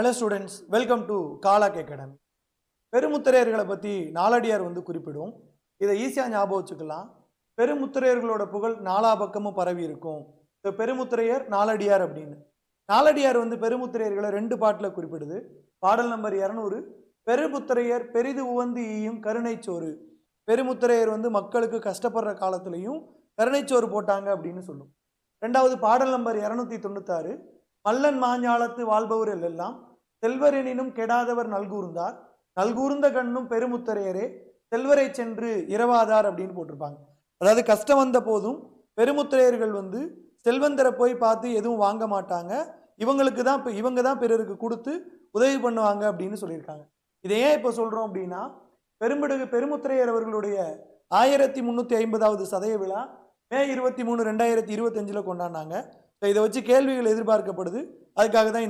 Hello students welcome to காலாக் academy பெருமுத்திரையர்களை பற்றி நாலடியார் வந்து குறிப்பிடும். இதை ஈஸியாக ஞாபகம் வச்சுக்கலாம். பெருமுத்திரையர்களோட புகழ் நாலா பக்கமும் பரவி இருக்கும். இந்த பெருமுத்திரையர் நாலடியார் அப்படின்னு. நாலடியார் வந்து பெருமுத்திரையர்களை ரெண்டு பாட்டில் குறிப்பிடுது. பாடல் நம்பர் இரநூறு. பெருமுத்திரையர் பெரிது உவந்து ஈயும் கருணைச்சோறு பெருமுத்திரையர் வந்து மக்களுக்கு கஷ்டப்படுற காலத்துலேயும் கருணைச்சோறு போட்டாங்க அப்படின்னு சொல்லும். ரெண்டாவது பாடல் நம்பர் இரநூத்தி தொண்ணூத்தாறு. மல்லன் மாஞ்சாலத்து வாழ்பவர்கள் எல்லாம் செல்வரெனினும் கெடாதவர் நல்கூர்ந்தார். நல்கூர்ந்த கண்ணும் பெருமுத்தரையரே செல்வரை சென்று இரவாதார் அப்படின்னு போட்டிருப்பாங்க. அதாவது கஷ்டம் வந்த போதும் பெருமுத்திரையர்கள் வந்து செல்வந்தரை போய் பார்த்து எதுவும் வாங்க மாட்டாங்க. இவங்களுக்கு தான் இப்போ இவங்க தான் பிறருக்கு கொடுத்து உதவி பண்ணுவாங்க அப்படின்னு சொல்லியிருக்காங்க. இதை ஏன் இப்போ சொல்கிறோம் அப்படின்னா பெரும்படுகு பெருமுத்திரையர் அவர்களுடைய ஆயிரத்தி முந்நூற்றி ஐம்பதாவது சதய விழா மே இருபத்தி மூணு ரெண்டாயிரத்தி இருபத்தஞ்சில் கொண்டாடினாங்க. ஸோ இதை வச்சு கேள்விகள் எதிர்பார்க்கப்படுது. அதுக்காக தான்